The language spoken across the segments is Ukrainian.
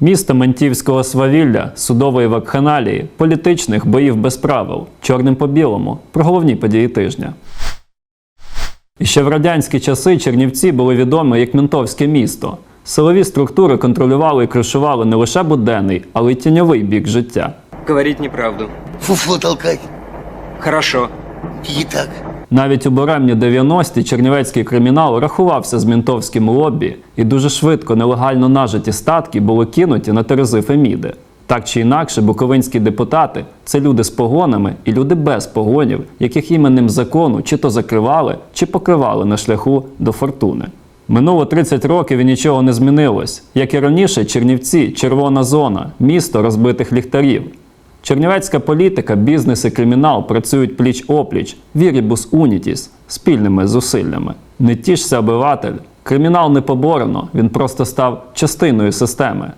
Місто ментівського свавілля, судової вакханалії, політичних боїв без правил, чорним по білому, про головні події тижня. І ще в радянські часи Чернівці були відомі як ментовське місто. Силові структури контролювали і кришували не лише буденний, але й тіньовий бік життя. Говорить неправду. Фуфло толкать. Хорошо. И так. Навіть у буремні 90-ті чернівецький кримінал рахувався з ментовським лобі, і дуже швидко нелегально нажиті статки були кинуті на терези Феміди. Так чи інакше, буковинські депутати це люди з погонами і люди без погонів, яких іменем закону чи то закривали, чи покривали на шляху до фортуни. Минуло 30 років і нічого не змінилось. Як і раніше, Чернівці червона зона, місто розбитих ліхтарів. Чернівецька політика, бізнес і кримінал працюють пліч-опліч, вірібус унітіс, спільними зусиллями. Не тішся, обиватель. Кримінал не поборено, він просто став частиною системи.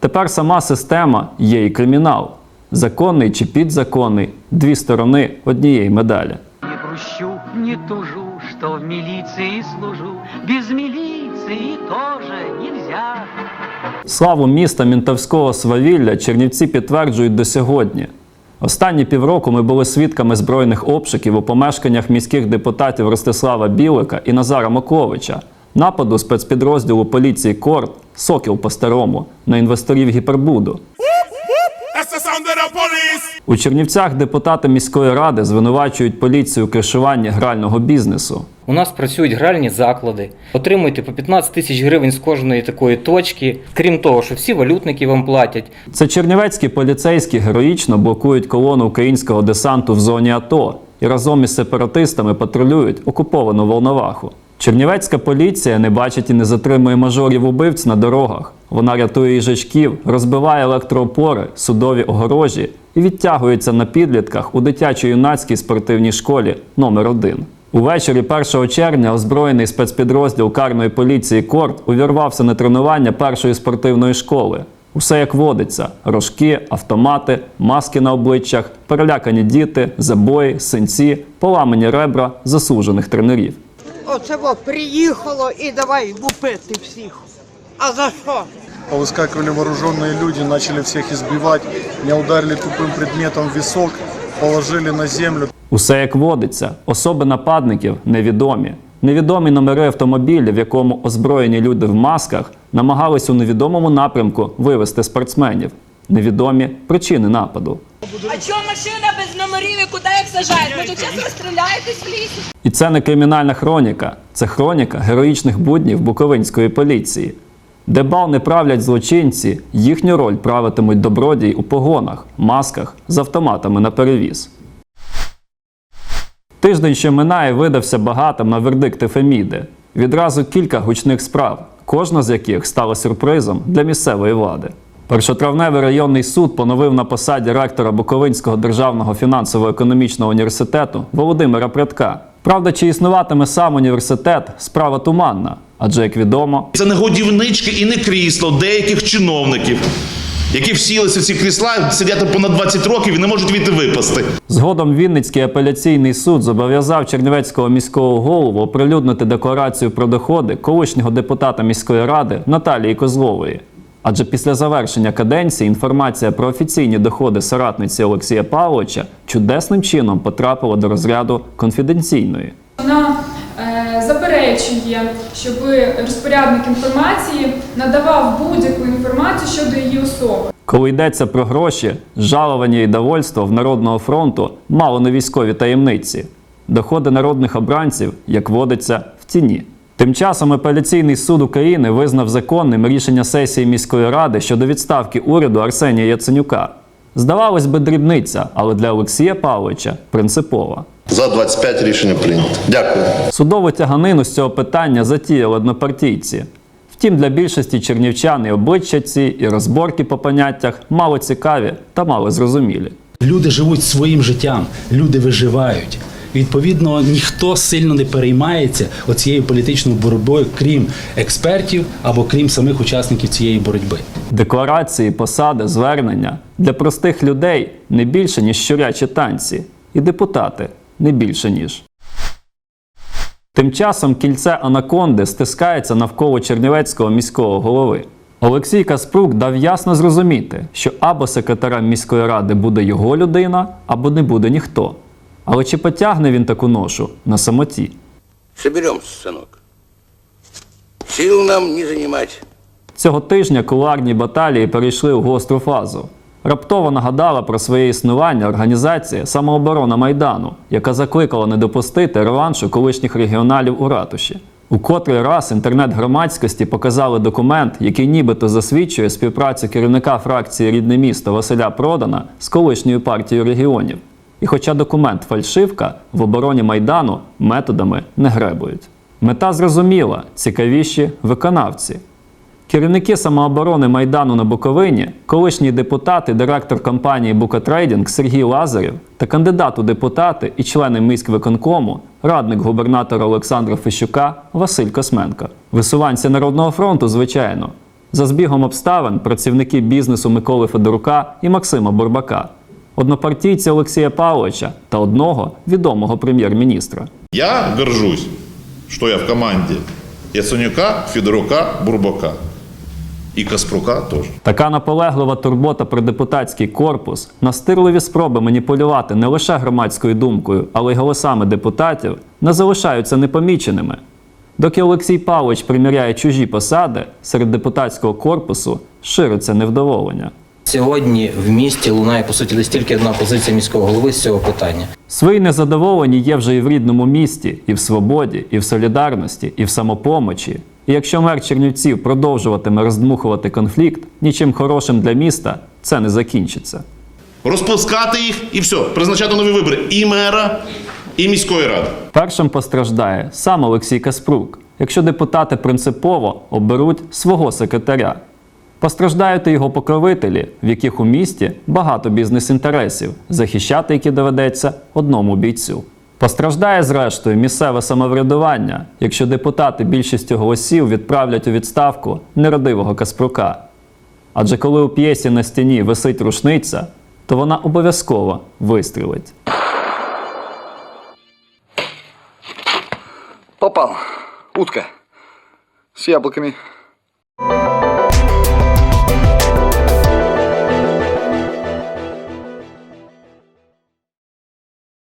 Тепер сама система є і кримінал. Законний чи підзаконний дві сторони однієї медалі. Не грущу, не тужу, что в милиции служу. Без тоже нельзя. Славу міста мінтовського свавілля Чернівці підтверджують до сьогодні. Останні півроку ми були свідками збройних обшуків у помешканнях міських депутатів Ростислава Білика і Назара Маковича, нападу спецпідрозділу поліції Корт Сокіл по-старому на інвесторів гіпербуду. У Чернівцях депутати міської ради звинувачують поліцію у кришуванні грального бізнесу. У нас працюють гральні заклади. Отримуйте по 15 тисяч гривень з кожної такої точки. Крім того, що всі валютники вам платять. Це чернівецькі поліцейські героїчно блокують колону українського десанту в зоні АТО і разом із сепаратистами патрулюють окуповану Волноваху. Чернівецька поліція не бачить і не затримує мажорів убивць на дорогах. Вона рятує їжачків, розбиває електроопори, судові огорожі і відтягується на підлітках у дитячо-юнацькій спортивній школі номер 1 Увечері 1 червня озброєний спецпідрозділ карної поліції Корт увірвався на тренування першої спортивної школи. Усе як водиться: рожки, автомати, маски на обличчях, перелякані діти, забої, синці, поламані ребра засуджених тренерів. Оце во приїхало і давай лупити всіх. А за що? Повыскакивали вооруженные люди, начали всех избивать. Меня ударили тупым предметом в висок, положили на землю. Усе як водиться, особи нападників невідомі. Невідомі номери автомобіля, в якому озброєні люди в масках намагались у невідомому напрямку вивести спортсменів. Невідомі причини нападу. А чого машина без номерів і куди їх сажають? Може, чесно розстріляєтесь в лісі? І це не кримінальна хроніка, це хроніка героїчних буднів Буковинської поліції. Де бал не правлять злочинці, їхню роль правитимуть добродії у погонах, масках з автоматами на перевіз. Тиждень, що минає, видався багатим на вердикти Феміди. Відразу кілька гучних справ, кожна з яких стала сюрпризом для місцевої влади. Першотравневий районний суд поновив на посаді ректора Буковинського державного фінансово-економічного університету Володимира Прядка. Правда, чи існуватиме сам університет, справа туманна, адже, як відомо, Це не годівнички і не крісло деяких чиновників, які всілися в ці крісла, сидять понад 20 років і не можуть від випасти. Згодом Вінницький апеляційний суд зобов'язав Чернівецького міського голову оприлюднити декларацію про доходи колишнього депутата міської ради Наталії Козлової. Адже після завершення каденції інформація про офіційні доходи соратниці Олексія Павловича чудесним чином потрапила до розряду конфіденційної. Вона е, заперечує, щоб розпорядник інформації надавав будь-яку інформацію щодо її особи. Коли йдеться про гроші, жалування і довольство в Народного фронту мало не військові таємниці. Доходи народних обранців, як водиться, в тіні. Тим часом апеляційний суд України визнав законним рішення сесії міської ради щодо відставки уряду Арсенія Яценюка. Здавалось би, дрібниця, але для Олексія Павловича принципова. За 25 рішення прийнято. Дякую. Судову тяганину з цього питання затіяли однопартійці. Втім, для більшості чернівчан і обличчя ці, і розборки по поняттях мало цікаві та мало зрозумілі. Люди живуть своїм життям, люди виживають. Відповідно, ніхто сильно не переймається оцією політичною боротьбою, крім експертів або крім самих учасників цієї боротьби. Декларації, посади, звернення для простих людей не більше, ніж щурячі танці, і депутати не більше, ніж. Тим часом кільце анаконди стискається навколо Чернівецького міського голови. Олексій Каспрук дав ясно зрозуміти, що або секретарем міської ради буде його людина, або не буде ніхто. Але чи потягне він таку ношу на самоті? Соберемся, сынок. Сил нам не занимать. Цього тижня кулуарні баталії перейшли у гостру фазу. Раптово нагадала про своє існування організація самооборона Майдану, яка закликала не допустити реваншу колишніх регіоналів у ратуші. У котрий раз інтернет громадськості показали документ, який нібито засвідчує співпрацю керівника фракції Рідне місто Василя Продана з колишньою партією регіонів. І хоча документ фальшивка, в обороні Майдану методами не гребують. Мета зрозуміла цікавіші виконавці. Керівники самооборони Майдану на Буковині, колишній депутат і директор компанії Букатрейдінг Сергій Лазарєв та кандидат у депутати і члени міськвиконкому, радник губернатора Олександра Фещука Василь Косменко. Висуванці Народного фронту, звичайно. За збігом обставин працівники бізнесу Миколи Федорука і Максима Бурбака, однопартійці Олексія Павловича та одного відомого прем'єр-міністра. Я горжусь, что я в команде Яценюка, Федорука, Бурбака. И Каспрука тоже. Така наполеглива турбота про депутатський корпус, настирливі спроби маніпулювати не лише громадською думкою, але й голосами депутатів, не залишаються непоміченими. Доки Олексій Павлович приміряє чужі посади, серед депутатського корпусу шириться невдоволення. Сьогодні в місті лунає по суті лише тільки одна позиція міського голови з цього питання. Свої незадоволені є вже і в рідному місті, і в свободі, і в солідарності, і в самопомочі. І якщо мер Чернівців продовжуватиме роздмухувати конфлікт, нічим хорошим для міста це не закінчиться. Розпускати їх і все, призначати нові вибори і мера, і міської ради. Першим постраждає сам Олексій Каспрук, якщо депутати принципово оберуть свого секретаря. Постраждають і його покровителі, в яких у місті багато бізнес-інтересів, захищати які доведеться одному бійцю. Постраждає, зрештою, місцеве самоврядування, якщо депутати більшістю голосів відправлять у відставку нерадивого Каспрука. Адже коли у п'єсі на стіні висить рушниця, то вона обов'язково вистрілить. Попал. Утка. С яблоками.